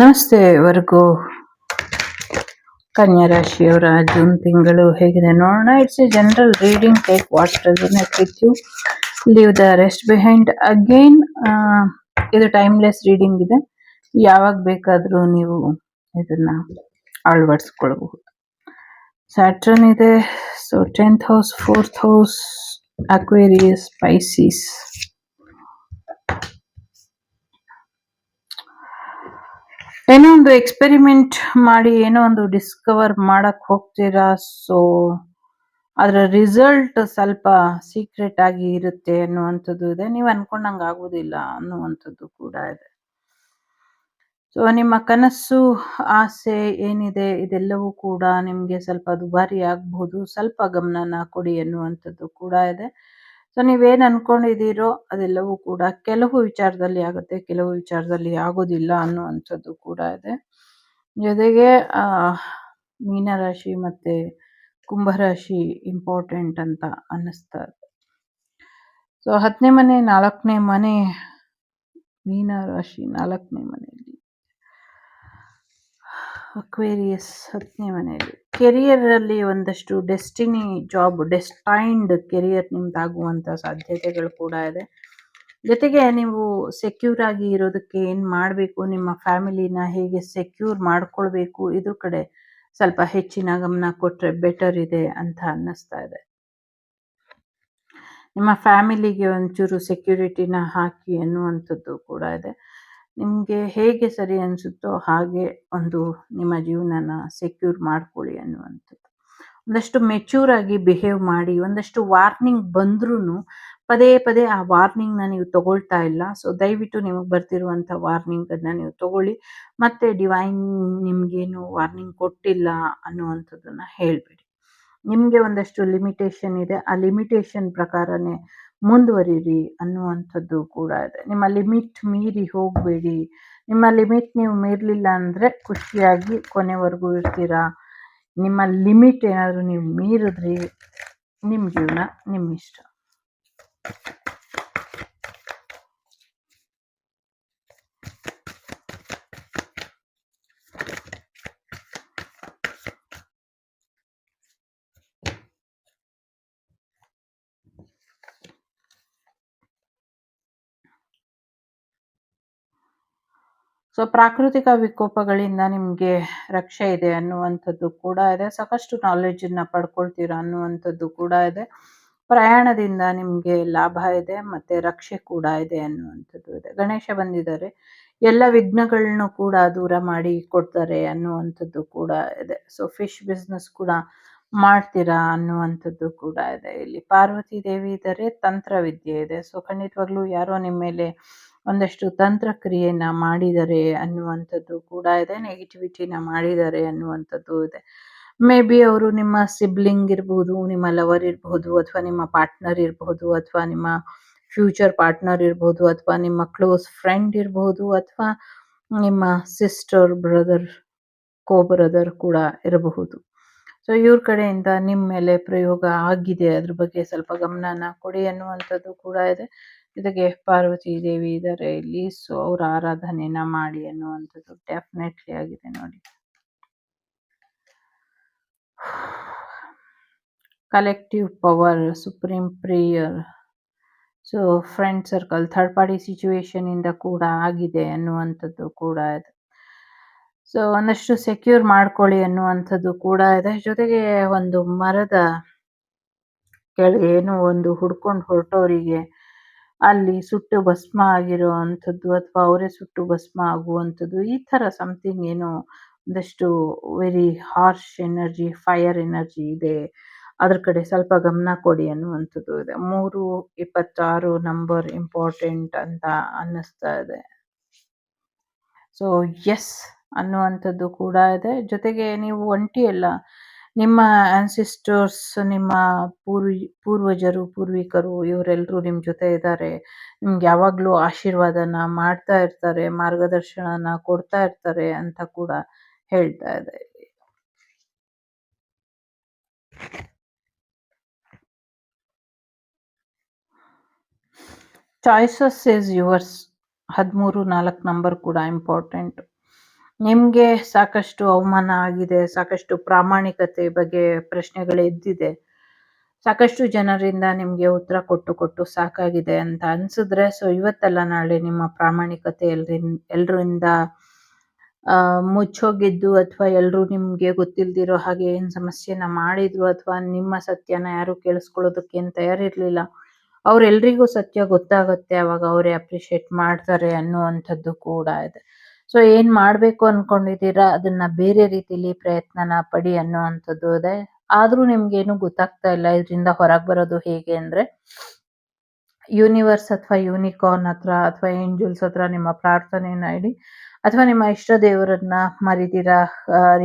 ನಮಸ್ತೆ, ವರ್ಗು. ಕನ್ಯಾ ರಾಶಿಯವರ ಜೂನ್ ತಿಂಗಳು ಹೇಗಿದೆ? ನೋಡೋಣ it's a general reading take what resonate with you leave the rest behind again ಇದು ಟೈಮ್ಲೆಸ್ ರೀಡಿಂಗ್ ಇದೆ. ಯಾವಾಗ ಬೇಕಾದರೂ ನೀವು ಇದನ್ನ ಅಳವಡಿಸ್ಕೊಳ್ಬಹುದು. ಸ್ಯಾಟ್ರನ್ ಇದೆ so tenth house fourth house Aquarius spices ಏನೋ ಒಂದು ಎಕ್ಸ್ಪೆರಿಮೆಂಟ್ ಮಾಡಿ, ಏನೋ ಒಂದು ಡಿಸ್ಕವರ್ ಮಾಡಕ್ ಹೋಗ್ತೀರಾ? ಸೊ ಅದರ ರಿಸಲ್ಟ್ ಸ್ವಲ್ಪ ಸೀಕ್ರೆಟ್ ಆಗಿ ಇರುತ್ತೆ ಅನ್ನುವಂಥದ್ದು ಇದೆ. ನೀವು ಅನ್ಕೊಂಡಂಗೆ ಆಗೋದಿಲ್ಲ ಅನ್ನುವಂಥದ್ದು ಕೂಡ ಇದೆ. ಸೊ ನಿಮ್ಮ ಕನಸು, ಆಸೆ ಏನಿದೆ? ಇದೆಲ್ಲವೂ ಕೂಡ ನಿಮಗೆ ಸ್ವಲ್ಪ ದುಬಾರಿ ಆಗಬಹುದು ಸ್ವಲ್ಪ ಗಮನನ ಕೊಡಿ ಅನ್ನುವಂಥದ್ದು ಕೂಡ ಇದೆ. ಸೊ ನೀವೇನು ಅನ್ಕೊಂಡಿದ್ದೀರೋ ಅದೆಲ್ಲವೂ ಕೂಡ ಕೆಲವು ವಿಚಾರದಲ್ಲಿ ಆಗುತ್ತೆ, ಕೆಲವು ವಿಚಾರದಲ್ಲಿ ಆಗೋದಿಲ್ಲ ಅನ್ನುವಂಥದ್ದು ಕೂಡ ಇದೆ. ಜೊತೆಗೆ ಮೀನರಾಶಿ ಮತ್ತೆ ಕುಂಭರಾಶಿ ಇಂಪಾರ್ಟೆಂಟ್ ಅಂತ ಅನ್ನಿಸ್ತಾ ಇದೆ. ಸೊ ಹತ್ತನೇ ಮನೆ ನಾಲ್ಕನೇ ಮನೆ ಮೀನರಾಶಿ ನಾಲ್ಕನೇ ಮನೆಯಲ್ಲಿ ಅಕ್ವೇರಿಯಸ್ ಹತ್ತನೇ ಮನೆಯಲ್ಲಿ. ಕೆರಿಯರಲ್ಲಿ ಒಂದಷ್ಟು ಡೆಸ್ಟಿನಿ ಜಾಬ್, ಡೆಸ್ಟೈನ್ಡ್ ಕೆರಿಯರ್ ನಿಮ್ದಾಗುವಂಥ ಸಾಧ್ಯತೆಗಳು ಕೂಡ ಇದೆ. ಜೊತೆಗೆ ನೀವು ಸೆಕ್ಯೂರ್ ಆಗಿ ಇರೋದಕ್ಕೆ ಏನು ಮಾಡಬೇಕು, ನಿಮ್ಮ ಫ್ಯಾಮಿಲಿನ ಹೇಗೆ ಸೆಕ್ಯೂರ್ ಮಾಡ್ಕೊಳ್ಬೇಕು, ಇದ್ರ ಕಡೆ ಸ್ವಲ್ಪ ಹೆಚ್ಚಿನ ಗಮನ ಕೊಟ್ಟರೆ ಬೆಟರ್ ಇದೆ ಅಂತ ಅನ್ನಿಸ್ತಾ ಇದೆ. ನಿಮ್ಮ ಫ್ಯಾಮಿಲಿಗೆ ಒಂಚೂರು ಸೆಕ್ಯೂರಿಟಿನ ಹಾಕಿ ಅನ್ನುವಂಥದ್ದು ಕೂಡ ಇದೆ. ನಿಮಗೆ ಹೇಗೆ ಸರಿ ಅನಿಸುತ್ತೋ ಹಾಗೆ ಒಂದು ನಿಮ್ಮ ಜೀವನನ ಸೆಕ್ಯೂರ್ ಮಾಡ್ಕೊಳ್ಳಿ ಅನ್ನುವಂಥದ್ದು. ಒಂದಷ್ಟು ಮೆಚ್ಯೂರ್ ಆಗಿ ಬಿಹೇವ್ ಮಾಡಿ, ಒಂದಷ್ಟು ವಾರ್ನಿಂಗ್ ಬಂದ್ರೂ ಪದೇ ಪದೇ ಆ ವಾರ್ನಿಂಗ್ನ ನೀವು ತಗೊಳ್ತಾ ಇಲ್ಲ. ಸೊ ದಯವಿಟ್ಟು ನಿಮಗೆ ಬರ್ತಿರುವಂಥ ವಾರ್ನಿಂಗನ್ನು ನೀವು ತಗೊಳ್ಳಿ. ಮತ್ತೆ ಡಿವೈನ್ ನಿಮಗೇನು ವಾರ್ನಿಂಗ್ ಕೊಟ್ಟಿಲ್ಲ ಅನ್ನುವಂಥದ್ದನ್ನು ಹೇಳಬೇಡಿ. ನಿಮಗೆ ಒಂದಷ್ಟು ಲಿಮಿಟೇಷನ್ ಇದೆ. ಆ ಲಿಮಿಟೇಷನ್ ಪ್ರಕಾರನೇ ಮುಂದುವರಿರಿ ಅನ್ನುವಂಥದ್ದು ಕೂಡ ಇದೆ. ನಿಮ್ಮ ಲಿಮಿಟ್ ಮೀರಿ ಹೋಗಬೇಡಿ. ನಿಮ್ಮ ಲಿಮಿಟ್ ನೀವು ಮೀರಲಿಲ್ಲ ಅಂದರೆ ಖುಷಿಯಾಗಿ ಕೊನೆವರೆಗೂ ಇರ್ತೀರಾ? ನಿಮ್ಮ ಲಿಮಿಟ್ ಏನಾದರೂ ನೀವು ಮೀರಿದ್ರಿ ನಿಮ್ಮ ಜೀವನ ನಿಮ್ಮ ಇಷ್ಟ ಸೊ ಪ್ರಾಕೃತಿಕ ವಿಕೋಪಗಳಿಂದ ನಿಮಗೆ ರಕ್ಷೆ ಇದೆ ಅನ್ನುವಂಥದ್ದು ಕೂಡ ಇದೆ. ಸಾಕಷ್ಟು ನಾಲೆಜನ್ನು ಪಡ್ಕೊಳ್ತೀರಾ ಅನ್ನುವಂಥದ್ದು ಕೂಡ ಇದೆ. ಪ್ರಯಾಣದಿಂದ ನಿಮಗೆ ಲಾಭ ಇದೆ ಮತ್ತು ರಕ್ಷೆ ಕೂಡ ಇದೆ ಅನ್ನುವಂಥದ್ದು ಇದೆ. ಗಣೇಶ ಬಂದಿದ್ದಾರೆ. ಎಲ್ಲ ವಿಘ್ನಗಳನ್ನು ಕೂಡ ದೂರ ಮಾಡಿ ಕೊಡ್ತಾರೆ ಅನ್ನುವಂಥದ್ದು ಕೂಡ ಇದೆ. ಸೊ ಫಿಶ್ ಬಿಸ್ನೆಸ್ ಕೂಡ ಮಾಡ್ತೀರಾ ಅನ್ನುವಂಥದ್ದು ಕೂಡ ಇದೆ. ಇಲ್ಲಿ ಪಾರ್ವತಿ ದೇವಿ ಇದ್ದಾರೆ, ತಂತ್ರವಿದ್ಯೆ ಇದೆ. ಸೊ ಖಂಡಿತವಾಗ್ಲೂ ಯಾರೋ ನಿಮ್ಮ ಮೇಲೆ ಒಂದಷ್ಟು ತಂತ್ರ ತಂತ್ರಕ್ರಿಯೆನ ಮಾಡಿದ್ದಾರೆ ಅನ್ನುವಂಥದ್ದು ಕೂಡ ಇದೆ ನೆಗೆಟಿವಿಟಿನ ಮಾಡಿದ್ದಾರೆ ಅನ್ನುವಂಥದ್ದು ಇದೆ. ಮೇ ಬಿ ಅವರು ನಿಮ್ಮ ಸಿಬ್ಲಿಂಗ್ ಇರಬಹುದು ನಿಮ್ಮ ಲವರ್ ಇರಬಹುದು ಅಥವಾ ನಿಮ್ಮ ಪಾರ್ಟ್ನರ್ ಇರಬಹುದು ಅಥವಾ ನಿಮ್ಮ ಫ್ಯೂಚರ್ ಪಾರ್ಟ್ನರ್ ಇರಬಹುದು ಅಥವಾ ನಿಮ್ಮ ಕ್ಲೋಸ್ ಫ್ರೆಂಡ್ ಇರಬಹುದು ಅಥವಾ ನಿಮ್ಮ ಸಿಸ್ಟರ್ ಬ್ರದರ್ ಕೋ ಬ್ರದರ್ ಕೂಡ ಇರಬಹುದು. ಸೊ ಇವ್ರ ಕಡೆಯಿಂದ ನಿಮ್ಮ ಮೇಲೆ ಪ್ರಯೋಗ ಆಗಿದೆ, ಅದ್ರ ಬಗ್ಗೆ ಸ್ವಲ್ಪ ಗಮನನ ಕೊಡಿ ಅನ್ನುವಂಥದ್ದು ಕೂಡ ಇದೆ. ಜೊತೆಗೆ ಪಾರ್ವತಿ ದೇವಿ ಇದಾರೆ ಇಲ್ಲಿ. ಸೊ ಅವ್ರ ಆರಾಧನೆನ ಮಾಡಿ ಅನ್ನುವಂಥದ್ದು ಡೆಫಿನೆಟ್ಲಿ ಆಗಿದೆ ನೋಡಿ. Collective power supreme prayer so friend circle third party situation ಇಂದ ಕೂಡ ಆಗಿದೆ ಅನ್ನುವಂಥದ್ದು ಕೂಡ ಇದೆ. ಸೊ ಒಂದಷ್ಟು ಸೆಕ್ಯೂರ್ ಮಾಡ್ಕೊಳ್ಳಿ ಅನ್ನುವಂಥದ್ದು ಕೂಡ ಇದೆ. ಜೊತೆಗೆ ಒಂದು ಮರದ ಕೆಳಗೆ ಏನೋ ಒಂದು ಹುಡ್ಕೊಂಡು ಹೊರಟೋರಿಗೆ ಅಲ್ಲಿ ಸುಟ್ಟು ಭಸ್ಮ ಆಗಿರೋ ಅಂಥದ್ದು ಅಥವಾ ಅವರೇ ಸುಟ್ಟು ಭಸ್ಮ ಆಗುವಂಥದ್ದು, ಈ ಥರ ಸಮಥಿಂಗ್ ಏನೋ ಒಂದಷ್ಟು very harsh energy fire energy ಇದೆ. ಅದ್ರ ಕಡೆ ಸ್ವಲ್ಪ ಗಮನ ಕೊಡಿ ಅನ್ನುವಂಥದ್ದು ಇದೆ. ಮೂರು ಇಪ್ಪತ್ತಾರು ನಂಬರ್ ಇಂಪಾರ್ಟೆಂಟ್ ಅಂತ ಅನ್ನಿಸ್ತಾ ಇದೆ. ಸೊ ಎಸ್ ಅನ್ನುವಂಥದ್ದು ಕೂಡ ಇದೆ. ಜೊತೆಗೆ ನೀವು ಒಂಟಿ ಅಲ್ಲ ನಿಮ್ಮ ಆನ್ಸಿಸ್ಟರ್ಸ್ ನಿಮ್ಮ ಪೂರ್ವಿ, ಪೂರ್ವಜರು, ಪೂರ್ವಿಕರು ಇವರೆಲ್ಲರೂ ನಿಮ್ಮ ಜೊತೆ ಇದ್ದಾರೆ ನಿಮ್ಗೆ ಯಾವಾಗಲೂ ಆಶೀರ್ವಾದನ ಮಾಡ್ತಾ ಇರ್ತಾರೆ ಮಾರ್ಗದರ್ಶನ ಕೊಡ್ತಾ ಇರ್ತಾರೆ ಅಂತ ಕೂಡ ಹೇಳ್ತಾ ಇದೆ ಚಾಯ್ಸಸ್ ಇಸ್ ಯುವರ್ಸ್ ಹದಿಮೂರು ನಾಲ್ಕು ನಂಬರ್ ಕೂಡ ಇಂಪಾರ್ಟೆಂಟ್ ನಿಮ್ಗೆ ಸಾಕಷ್ಟು ಅವಮಾನ ಆಗಿದೆ, ಸಾಕಷ್ಟು ಪ್ರಾಮಾಣಿಕತೆ ಬಗ್ಗೆ ಪ್ರಶ್ನೆಗಳು ಎದ್ದಿದೆ. ಸಾಕಷ್ಟು ಜನರಿಂದ ನಿಮ್ಗೆ ಉತ್ತರ ಕೊಟ್ಟು ಕೊಟ್ಟು ಸಾಕಾಗಿದೆ ಅಂತ ಅನ್ಸಿದ್ರೆ ಸೊ ಇವತ್ತಲ್ಲ ನಾಳೆ ನಿಮ್ಮ ಪ್ರಾಮಾಣಿಕತೆ ಎಲ್ರಿನ್, ಎಲ್ರಿಂದ ಮುಚ್ಚೋಗಿದ್ದು ಅಥವಾ ಎಲ್ಲರೂ ನಿಮ್ಗೆ ಗೊತ್ತಿಲ್ದಿರೋ ಹಾಗೆ ಏನ್ ಸಮಸ್ಯೆನ ಮಾಡಿದ್ರು ಅಥವಾ ನಿಮ್ಮ ಸತ್ಯನ ಯಾರು ಕೇಳಿಸ್ಕೊಳ್ಳೋದಕ್ಕೆ ಏನ್ ತಯಾರಿರ್ಲಿಲ್ಲ, ಅವ್ರೆಲ್ರಿಗೂ ಸತ್ಯ ಗೊತ್ತಾಗುತ್ತೆ, ಅವಾಗ ಅವರೇ ಅಪ್ರಿಶಿಯೇಟ್ ಮಾಡ್ತಾರೆ ಅನ್ನುವಂಥದ್ದು ಕೂಡ ಇದೆ. ಸೊ ಏನ್ ಮಾಡ್ಬೇಕು ಅನ್ಕೊಂಡಿದೀರಾ ಅದನ್ನ ಬೇರೆ ರೀತಿಲಿ ಪ್ರಯತ್ನನ ಪಡಿ ಅನ್ನುವಂಥದ್ದು ಇದೆ. ಆದ್ರೂ ನಿಮ್ಗೇನು ಗೊತ್ತಾಗ್ತಾ ಇಲ್ಲ ಇದರಿಂದ ಹೊರಗೆ ಬರೋದು ಹೇಗೆ ಅಂದ್ರೆ ಯೂನಿವರ್ಸ್ ಅಥವಾ ಯೂನಿಕಾರ್ನ್ ಹತ್ರ ಅಥವಾ ಏಂಜಲ್ಸ್ ಹತ್ರ ನಿಮ್ಮ ಪ್ರಾರ್ಥನೆಯನ್ನ ಇಡಿ ಅಥವಾ ನಿಮ್ಮ ಇಷ್ಟ ದೇವರನ್ನ ಮರಿದಿರಾ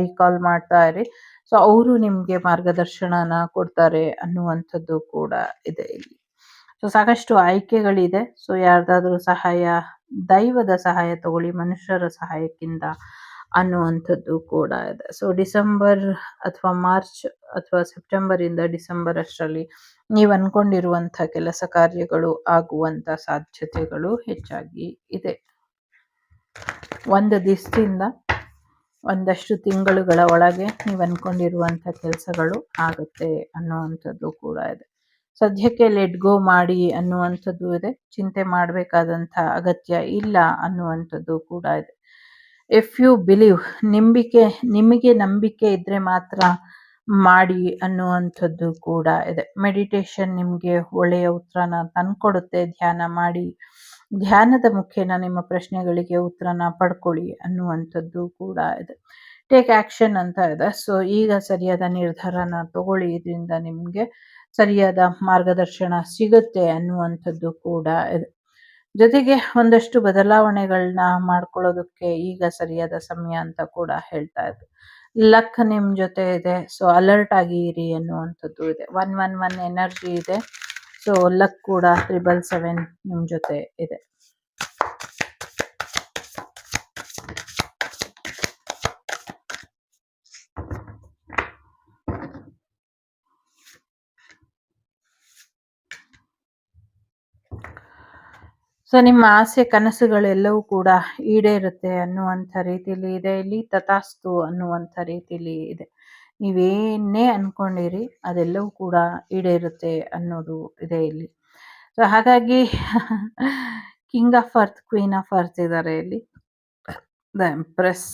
ರೀಕಾಲ್ ಮಾಡ್ತಾ ಇರಿ. ಸೊ ಅವರು ನಿಮ್ಗೆ ಮಾರ್ಗದರ್ಶನನ ಕೊಡ್ತಾರೆ ಅನ್ನುವಂಥದ್ದು ಕೂಡ ಇದೆ ಇಲ್ಲಿ. ಸೊ ಸಾಕಷ್ಟು ಆಯ್ಕೆಗಳಿದೆ. ಸೊ ಯಾರ್ದಾದ್ರೂ ಸಹಾಯ, ದೈವದ ಸಹಾಯ ತಗೊಳ್ಳಿ, ಮನುಷ್ಯರ ಸಹಾಯಕ್ಕಿಂತ ಅನ್ನುವಂಥದ್ದು ಕೂಡ ಇದೆ. ಸೊ ಡಿಸೆಂಬರ್ ಅಥವಾ ಮಾರ್ಚ್ ಅಥವಾ ಸೆಪ್ಟೆಂಬರ್ ಇಂದ ಡಿಸೆಂಬರ್ ಅಷ್ಟರಲ್ಲಿ ನೀವು ಅನ್ಕೊಂಡಿರುವಂತ ಕೆಲಸ ಕಾರ್ಯಗಳು ಆಗುವಂತ ಸಾಧ್ಯತೆಗಳು ಹೆಚ್ಚಾಗಿ ಇದೆ. ಒಂದು ದಿವಸದಿಂದ ಒಂದಷ್ಟು ತಿಂಗಳುಗಳ ಒಳಗೆ ನೀವು ಅನ್ಕೊಂಡಿರುವಂತ ಕೆಲಸಗಳು ಆಗುತ್ತೆ ಅನ್ನುವಂಥದ್ದು ಕೂಡ ಇದೆ. ಸದ್ಯಕ್ಕೆ ಲೆಟ್ ಗೋ ಮಾಡಿ ಅನ್ನುವಂಥದ್ದು ಇದೆ. ಚಿಂತೆ ಮಾಡಬೇಕಾದಂಥ ಅಗತ್ಯ ಇಲ್ಲ ಅನ್ನುವಂಥದ್ದು ಕೂಡ ಇದೆ. ಇಫ್ ಯು ಬಿಲೀವ್ ನಂಬಿಕೆ, ನಿಮಗೆ ನಂಬಿಕೆ ಇದ್ರೆ ಮಾತ್ರ ಮಾಡಿ ಅನ್ನುವಂಥದ್ದು ಕೂಡ ಇದೆ. ಮೆಡಿಟೇಷನ್ ನಿಮಗೆ ಒಳ್ಳೆಯ ಉತ್ತರನ ತಂದ್ಕೊಡುತ್ತೆ. ಧ್ಯಾನ ಮಾಡಿ. ಧ್ಯಾನದ ಮುಖೇನ ನಿಮ್ಮ ಪ್ರಶ್ನೆಗಳಿಗೆ ಉತ್ತರನ ಪಡ್ಕೊಳ್ಳಿ ಅನ್ನುವಂಥದ್ದು ಕೂಡ ಇದೆ. ಟೇಕ್ ಆಕ್ಷನ್ ಅಂತ ಇದೆ. ಸೊ ಈಗ ಸರಿಯಾದ ನಿರ್ಧಾರನ ತಗೊಳ್ಳಿ. ಇದರಿಂದ ನಿಮಗೆ ಸರಿಯಾದ ಮಾರ್ಗದರ್ಶನ ಸಿಗುತ್ತೆ ಅನ್ನುವಂಥದ್ದು ಕೂಡ ಇದೆ. ಜೊತೆಗೆ ಒಂದಷ್ಟು ಬದಲಾವಣೆಗಳನ್ನ ಮಾಡ್ಕೊಳ್ಳೋದಕ್ಕೆ ಈಗ ಸರಿಯಾದ ಸಮಯ ಅಂತ ಕೂಡ ಹೇಳ್ತಾ ಇದ್ರು. ಲಕ್ ನಿಮ್ ಜೊತೆ ಇದೆ, ಸೊ ಅಲರ್ಟ್ ಆಗಿ ಇರಿ ಅನ್ನುವಂಥದ್ದು ಇದೆ. ಒನ್ ಒನ್ ಒನ್ ಎನರ್ಜಿ ಇದೆ ಸೊ ಲಕ್ ಕೂಡ ತ್ರಿಬಲ್ ಸೆವೆನ್ ನಿಮ್ ಜೊತೆ ಇದೆ. ಸೊ ನಿಮ್ಮ ಆಸೆ ಕನಸುಗಳೆಲ್ಲವೂ ಕೂಡ ಈಡೇರುತ್ತೆ ಅನ್ನುವಂಥ ರೀತಿಯಲ್ಲಿ ಇದೆ. ಇಲ್ಲಿ ತಥಾಸ್ತು ಅನ್ನುವಂಥ ರೀತಿಯಲ್ಲಿ ಇದೆ. ನೀವೇನೇ ಅನ್ಕೊಂಡಿರಿ, ಅದೆಲ್ಲವೂ ಕೂಡ ಈಡೇರುತ್ತೆ ಅನ್ನೋದು ಇದೆ ಇಲ್ಲಿ. ಸೊ ಹಾಗಾಗಿ king of earth queen of earth ಇದ್ದಾರೆ ಇಲ್ಲಿ. ದ ಎಂಪ್ರೆಸ್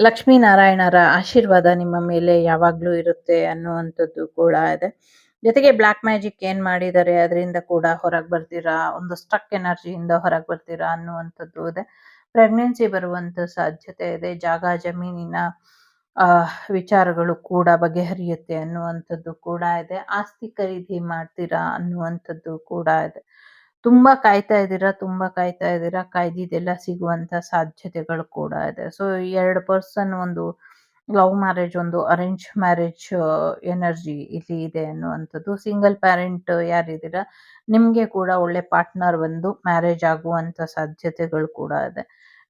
ಲಕ್ಷ್ಮೀನಾರಾಯಣರ ಆಶೀರ್ವಾದ ನಿಮ್ಮ ಮೇಲೆ ಯಾವಾಗಲೂ ಇರುತ್ತೆ ಅನ್ನುವಂಥದ್ದು ಕೂಡ ಇದೆ. ಜೊತೆಗೆ ಬ್ಲ್ಯಾಕ್ ಮ್ಯಾಜಿಕ್ ಏನ್ ಮಾಡಿದ್ದಾರೆ, ಅದರಿಂದ ಕೂಡ ಹೊರಗೆ ಬರ್ತೀರಾ, ಒಂದು ಸ್ಟಕ್ ಎನರ್ಜಿಯಿಂದ ಹೊರಗೆ ಬರ್ತೀರಾ ಅನ್ನುವಂಥದ್ದು ಇದೆ. ಪ್ರೆಗ್ನೆನ್ಸಿ ಬರುವಂತ ಸಾಧ್ಯತೆ ಇದೆ, ಜಾಗ ಜಮೀನಿನ ವಿಚಾರಗಳು ಕೂಡ ಬಗೆಹರಿಯುತ್ತೆ ಅನ್ನುವಂಥದ್ದು ಕೂಡ ಇದೆ. ಆಸ್ತಿ ಖರೀದಿ ಮಾಡ್ತೀರಾ ಅನ್ನುವಂಥದ್ದು ಕೂಡ ಇದೆ. ತುಂಬಾ ಕಾಯ್ತಾ ಇದ್ದೀರಾ, ತುಂಬಾ ಕಾಯ್ತಾ ಇದ್ದೀರಾ? ಕಾಯ್ದಿದ್ದೆಲ್ಲ ಸಿಗುವಂತ ಸಾಧ್ಯತೆಗಳು ಕೂಡ ಇದೆ. ಸೊ ಎರಡು ಪರ್ಸನ್ ಒಂದು ಲವ್ ಮ್ಯಾರೇಜ್ ಒಂದು ಅರೇಂಜ್ ಮ್ಯಾರೇಜ್ ಎನರ್ಜಿ ಇಲ್ಲಿ ಇದೆ ಅನ್ನುವಂಥದ್ದು. ಸಿಂಗಲ್ ಪ್ಯಾರೆಂಟ್ ಯಾರಿದ್ದೀರಾ, ನಿಮ್ಗೆ ಕೂಡ ಒಳ್ಳೆ ಪಾರ್ಟ್ನರ್ ಬಂದು ಮ್ಯಾರೇಜ್ ಆಗುವಂತ ಸಾಧ್ಯತೆಗಳು ಕೂಡ ಇದೆ.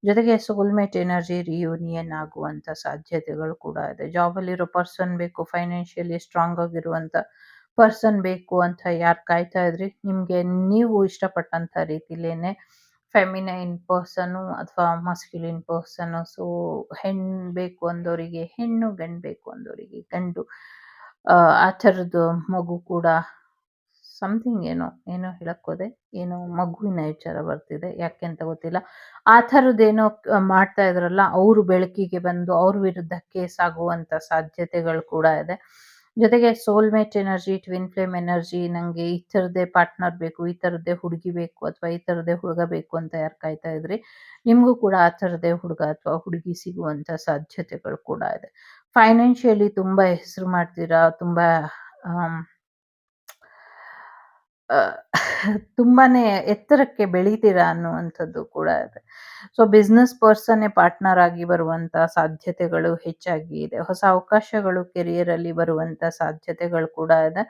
ಜೊತೆಗೆ ಸೋಲ್ಮೇಟ್ ಎನರ್ಜಿ ರಿಯೂನಿಯನ್ ಆಗುವಂತ ಸಾಧ್ಯತೆಗಳು ಕೂಡ ಇದೆ. ಜಾಬ್ ಅಲ್ಲಿರೋ ಪರ್ಸನ್ ಬೇಕು ಫೈನಾನ್ಷಿಯಲಿ ಸ್ಟ್ರಾಂಗ್ ಆಗಿರುವಂತ ಪರ್ಸನ್ ಬೇಕು ಅಂತ ಯಾರು ಕಾಯ್ತಾ ಇದ್ರಿ? ನಿಮಗೆ ನೀವು ಇಷ್ಟಪಟ್ಟಂತ ರೀತಿಲೇನೆ ಫೆಮಿನೈನ್ ಪರ್ಸನು ಅಥವಾ ಮಸ್ಕ್ಯುಲಿನ್ ಪರ್ಸನು ಸೊ ಹೆಣ್ಣು ಬೇಕು ಅಂದೋರಿಗೆ, ಹೆಣ್ಣು, ಗಂಡು ಬೇಕು ಅಂದೋರಿಗೆ, ಗಂಡು, ಆ ಥರದ್ದು ಮಗು ಕೂಡ ಸಮಥಿಂಗ್ ಏನೋ ಏನೋ ಹೇಳಕ್ಕೋದೆ, ಏನೋ ಮಗುವಿನ ವಿಚಾರ ಬರ್ತಿದೆ ಯಾಕೆ ಅಂತ ಗೊತ್ತಿಲ್ಲ. ಆ ಥರದ್ದೇನೋ ಮಾಡ್ತಾ ಇದ್ರಲ್ಲ, ಅವರು ಬೆಳಕಿಗೆ ಬಂದು ಅವ್ರ ವಿರುದ್ಧ ಕೇಸ್ ಆಗುವಂಥ ಸಾಧ್ಯತೆಗಳು ಕೂಡ ಇದೆ. ಜೊತೆಗೆ soulmate energy twin flame energy ನಂಗೆ ಈ ಥರದ್ದೇ ಪಾರ್ಟ್ನರ್ ಬೇಕು, ಈ ಥರದ್ದೇ ಹುಡುಗಿ ಬೇಕು ಅಥವಾ ಈ ಥರದ್ದೇ ಹುಡುಗ ಬೇಕು ಅಂತ ಯಾರು ಕಾಯ್ತಾ ಇದ್ರಿ, ನಿಮಗೂ ಕೂಡ ಆ ಥರದ್ದೇ ಹುಡುಗ ಅಥವಾ ಹುಡುಗಿ ಸಿಗುವಂತ ಸಾಧ್ಯತೆಗಳು ಕೂಡ ಇದೆ. ಫೈನಾನ್ಷಿಯಲಿ ತುಂಬಾ ಹೆಸರು ಮಾಡ್ತೀರಾ, ತುಂಬಾ ತುಂಬಾನೇ ಎತ್ತರಕ್ಕೆ ಬೆಳೀತೀರಾ ಅನ್ನುವಂಥದ್ದು ಕೂಡ ಇದೆ. ಸೊ ಬಿಸ್ನೆಸ್ ಪರ್ಸನ್ನೇ ಪಾರ್ಟ್ನರ್ ಆಗಿ ಬರುವಂತ ಸಾಧ್ಯತೆಗಳು ಹೆಚ್ಚಾಗಿ ಇದೆ. ಹೊಸ ಅವಕಾಶಗಳು ಕೆರಿಯರ್ ಅಲ್ಲಿ ಬರುವಂತ ಸಾಧ್ಯತೆಗಳು ಕೂಡ ಇದೆ.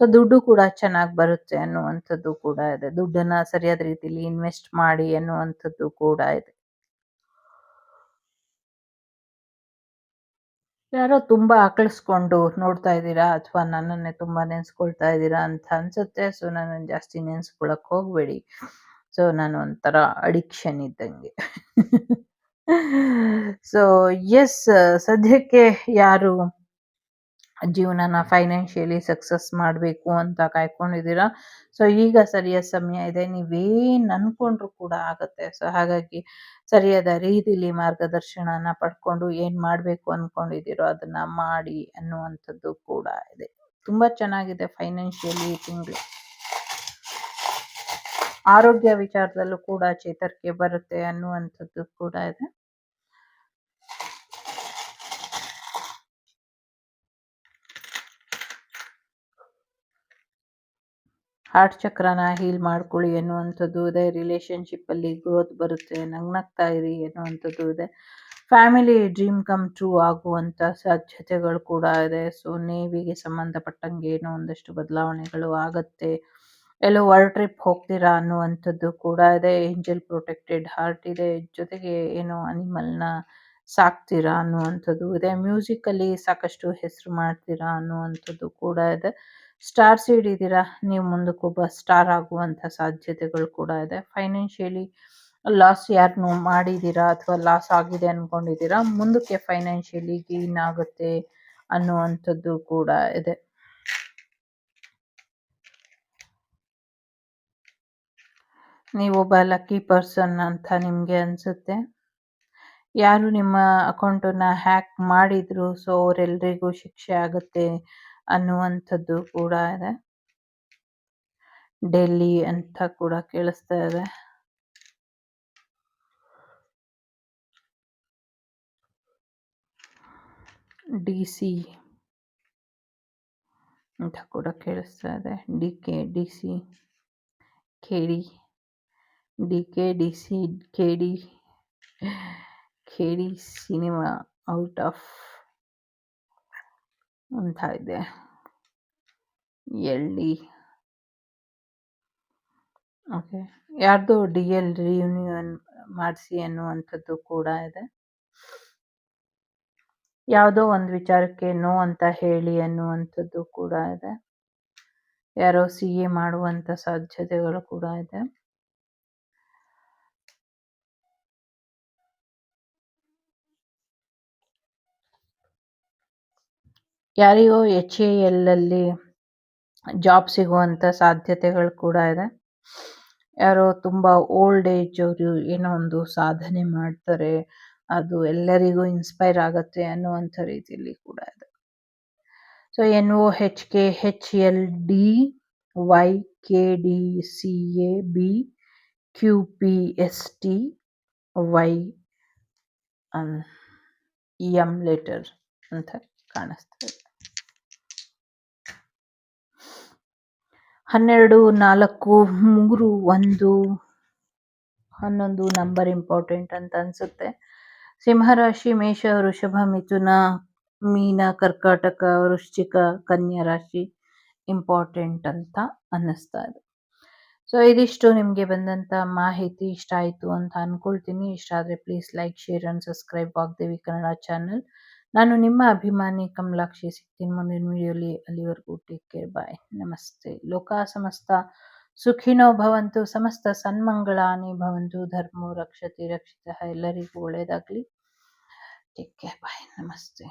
ಸೊ ದುಡ್ಡು ಕೂಡ ಚೆನ್ನಾಗಿ ಬರುತ್ತೆ ಅನ್ನುವಂಥದ್ದು ಕೂಡ ಇದೆ. ದುಡ್ಡನ್ನ ಸರಿಯಾದ ರೀತಿಯಲ್ಲಿ ಇನ್ವೆಸ್ಟ್ ಮಾಡಿ ಅನ್ನುವಂಥದ್ದು ಕೂಡ ಇದೆ. ಯಾರೋ ತುಂಬಾ ಆಕಳಿಸ್ಕೊಂಡು ನೋಡ್ತಾ ಇದ್ದೀರಾ ಅಥವಾ ನನ್ನನ್ನೇ ತುಂಬಾ ನೆನೆಸ್ಕೊಳ್ತಾ ಇದ್ದೀರಾ ಅಂತ ಅನ್ಸುತ್ತೆ. ಸೊ ನನ್ನನ್ನು ಜಾಸ್ತಿ ನೆನೆಸ್ಕೊಳಕ್ಕೆ ಹೋಗಬೇಡಿ. ಸೊ ನಾನು ಒಂಥರ ಅಡಿಕ್ಷನ್ ಇದ್ದಂಗೆ. ಸೊ ಎಸ್ ಸದ್ಯಕ್ಕೆ ಯಾರು ಜೀವನನ ಫೈನಾನ್ಷಿಯಲಿ ಸಕ್ಸಸ್ ಮಾಡಬೇಕು ಅಂತ ಕಾಯ್ಕೊಂಡಿದ್ದೀರಾ? ಸೊ ಈಗ ಸರಿಯಾದ ಸಮಯ ಇದೆ. ನೀವೇನು ಅನ್ಕೊಂಡ್ರು ಕೂಡ ಆಗುತ್ತೆ. ಸೊ ಹಾಗಾಗಿ ಸರಿಯಾದ ರೀತಿಲಿ ಮಾರ್ಗದರ್ಶನನ ಪಡ್ಕೊಂಡು ಏನು ಮಾಡಬೇಕು ಅಂದ್ಕೊಂಡಿದ್ದೀರೋ ಅದನ್ನ ಮಾಡಿ ಅನ್ನುವಂಥದ್ದು ಕೂಡ ಇದೆ. ತುಂಬ ಚೆನ್ನಾಗಿದೆ ಫೈನಾನ್ಷಿಯಲಿ ತಿಂಗಳು. ಆರೋಗ್ಯ ವಿಚಾರದಲ್ಲೂ ಕೂಡ ಚೇತರಿಕೆ ಬರುತ್ತೆ ಅನ್ನುವಂಥದ್ದು ಕೂಡ ಇದೆ. ಹಾರ್ಟ್ ಚಕ್ರನ ಹೀಲ್ ಮಾಡ್ಕೊಳ್ಳಿ ಅನ್ನುವಂಥದ್ದು ಇದೆ. ರಿಲೇಷನ್ಶಿಪ್ಪಲ್ಲಿ ಗ್ರೋತ್ ಬರುತ್ತೆ. ನಗ್ನಗ್ತಾ ಇರಿ ಅನ್ನುವಂಥದ್ದು ಇದೆ. ಫ್ಯಾಮಿಲಿ ಡ್ರೀಮ್ ಕಮ್ ಟ್ರೂ ಆಗುವಂಥ ಸಾಧ್ಯತೆಗಳು ಕೂಡ ಇದೆ. ಸೊ ನೇವಿಗೆ ಸಂಬಂಧಪಟ್ಟಂಗೆ ಏನೋ ಒಂದಷ್ಟು ಬದಲಾವಣೆಗಳು ಆಗತ್ತೆ. ಎಲ್ಲೋ ವರ್ಲ್ಡ್ ಟ್ರಿಪ್ ಹೋಗ್ತೀರಾ ಅನ್ನುವಂಥದ್ದು ಕೂಡ ಇದೆ. ಏಂಜಲ್ ಪ್ರೊಟೆಕ್ಟೆಡ್ ಹಾರ್ಟ್ ಇದೆ. ಜೊತೆಗೆ ಏನೋ ಅನಿಮಲ್ನ ಸಾಕ್ತೀರಾ ಅನ್ನುವಂಥದ್ದು ಇದೆ. ಮ್ಯೂಸಿಕಲ್ಲಿ ಸಾಕಷ್ಟು ಹೆಸರು ಮಾಡ್ತೀರಾ ಅನ್ನುವಂಥದ್ದು ಕೂಡ ಇದೆ. ಸ್ಟಾರ್ ಸೀಡ್ ಇದ್ದೀರಾ? ನೀವು ಮುಂದಕ್ಕೊಬ್ಬ ಸ್ಟಾರ್ ಆಗುವಂಥ ಸಾಧ್ಯತೆಗಳು ಕೂಡ ಇದೆ. ಫೈನಾನ್ಷಿಯಲಿ ಲಾಸ್ ಯಾರನ್ನು ಮಾಡಿದ್ದೀರಾ ಅಥವಾ ಲಾಸ್ ಆಗಿದೆ ಅಂದ್ಕೊಂಡಿದ್ದೀರಾ ಮುಂದಕ್ಕೆ ಫೈನಾನ್ಷಿಯಲಿ ಗೇನ್ ಆಗುತ್ತೆ ಅನ್ನುವಂಥದ್ದು ಕೂಡ ಇದೆ. ನೀವು ಒಬ್ಬ ಲಕ್ಕಿ ಪರ್ಸನ್ ಅಂತ ನಿಮಗೆ ಅನಿಸುತ್ತೆ. ಯಾರು ನಿಮ್ಮ ಅಕೌಂಟನ್ನು ಹ್ಯಾಕ್ ಮಾಡಿದ್ರು ಸೊ ಅವರೆಲ್ಲರಿಗೂ ಶಿಕ್ಷೆ ಆಗುತ್ತೆ ಅನ್ನುವಂಥದ್ದು ಕೂಡ ಇದೆ. ಡೆಲ್ಲಿ ಅಂತ ಕೂಡ ಕೇಳಿಸ್ತಾ ಇದೆ. ಡಿ ಸಿ ಅಂತ ಕೂಡ ಕೇಳಿಸ್ತಾ ಇದೆ. D K, D C, K D D K, D C, K D K D cinema out of ಅಂತ ಇದೆ ಎಲ್ ಡಿ ಓಕೆ. ಯಾರ್ದು ಡಿ ಎಲ್ ರಿಯೂನಿಯನ್ ಮಾಡಿಸಿ ಅನ್ನುವಂಥದ್ದು ಕೂಡ ಇದೆ. ಯಾವುದೋ ಒಂದು ವಿಚಾರಕ್ಕೆ ನೋ ಅಂತ ಹೇಳಿ ಅನ್ನುವಂಥದ್ದು ಕೂಡ ಇದೆ. ಯಾರೋ ಸಿ ಎ ಮಾಡುವಂಥ ಸಾಧ್ಯತೆಗಳು ಕೂಡ ಇದೆ. ಯಾರಿಗೋ ಎಚ್ ಎ ಎಲ್ಲಲ್ಲಿ ಜಾಬ್ ಸಿಗುವಂಥ ಸಾಧ್ಯತೆಗಳು ಕೂಡ ಇದೆ. ಯಾರೋ ತುಂಬ ಓಲ್ಡ್ ಏಜ್ ಅವರು ಏನೋ ಒಂದು ಸಾಧನೆ ಮಾಡ್ತಾರೆ, ಅದು ಎಲ್ಲರಿಗೂ ಇನ್ಸ್ಪೈರ್ ಆಗುತ್ತೆ ಅನ್ನುವಂಥ ರೀತಿಯಲ್ಲಿ ಕೂಡ ಇದೆ. So, N O H K H L D Y K D C A B Q P S T Y M letter ಅಂತ. ಕಾಣಿಸ್ತದೆ ಹನ್ನೆರಡು, ನಾಲ್ಕು, ಮೂರು, ಒಂದು, ಹನ್ನೊಂದು ನಂಬರ್ ಇಂಪಾರ್ಟೆಂಟ್ ಅಂತ ಅನ್ಸುತ್ತೆ. ಸಿಂಹರಾಶಿ, ಮೇಷ, ವೃಷಭ, ಮಿಥುನ, ಮೀನ, ಕರ್ಕಾಟಕ, ವೃಶ್ಚಿಕ, ಕನ್ಯಾ ರಾಶಿ ಇಂಪಾರ್ಟೆಂಟ್ ಅಂತ ಅನ್ನಿಸ್ತಾ ಇದೆ. ಸೊ, ಇದಿಷ್ಟು ನಿಮಗೆ ಬಂದಂಥ ಮಾಹಿತಿ ಇಷ್ಟ ಆಯಿತು ಅಂತ ಅಂದ್ಕೊಳ್ತೀನಿ ಇಷ್ಟ ಆದರೆ please like, share and subscribe Vagdevi Kannada channel. ನಾನು ನಿಮ್ಮ ಅಭಿಮಾನಿ ಕಮಲಾಕ್ಷಿ ಸಿಗ್ತೀನಿ. ಮುಂದಿನ ವಿಡಿಯೋಲಿ ಅಲ್ಲಿವರೆಗೂ ಟೇಕ್ ಕೇರ್ ಬಾಯ್ ನಮಸ್ತೆ. ಲೋಕ ಸಮಸ್ತ ಸುಖಿನೋ ಭವಂತು, ಸಮಸ್ತ ಸನ್ಮಂಗಳಾನಿ ಭವಂತು, ಧರ್ಮೋ ರಕ್ಷತಿ, ರಕ್ಷಿತ, ಎಲ್ಲರಿಗೂ ಒಳ್ಳೆಯದಾಗಲಿ ಟೇಕ್ ಕೇರ್ ಬಾಯ್ ನಮಸ್ತೆ.